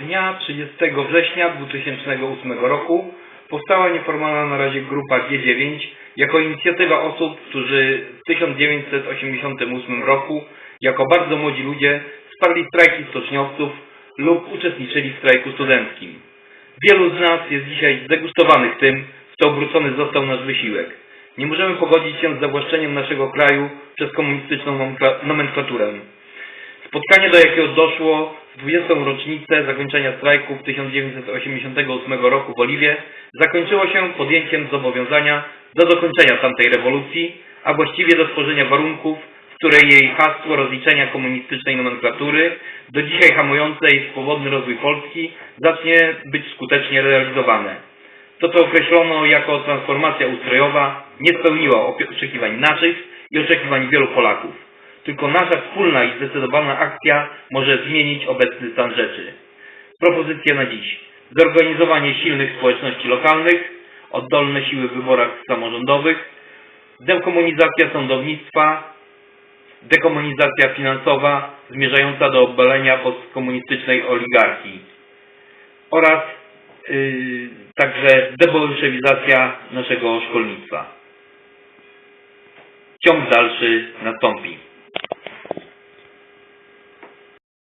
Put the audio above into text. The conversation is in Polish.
Dnia 30 września 2008 roku powstała nieformalna na razie grupa G9 jako inicjatywa osób, którzy w 1988 roku jako bardzo młodzi ludzie wsparli strajki stoczniowców lub uczestniczyli w strajku studenckim. Wielu z nas jest dzisiaj zdegustowanych tym, w co obrócony został nasz wysiłek. Nie możemy pogodzić się z zawłaszczeniem naszego kraju przez komunistyczną nomenkla- nomenklaturę. Spotkanie, do jakiego doszło 20. rocznicę zakończenia strajku w 1988 roku w Oliwie, zakończyło się podjęciem zobowiązania do dokończenia tamtej rewolucji, a właściwie do stworzenia warunków, w której jej hasło rozliczenia komunistycznej nomenklatury, do dzisiaj hamującej swobodny rozwój Polski, zacznie być skutecznie realizowane. To, co określono jako transformacja ustrojowa, nie spełniło oczekiwań naszych i oczekiwań wielu Polaków. Tylko nasza wspólna i zdecydowana akcja może zmienić obecny stan rzeczy. Propozycje na dziś. Zorganizowanie silnych społeczności lokalnych, oddolne siły w wyborach samorządowych, dekomunizacja sądownictwa, dekomunizacja finansowa zmierzająca do obalenia postkomunistycznej oligarchii oraz yy, także debolszewizacja naszego szkolnictwa. Ciąg dalszy nastąpi.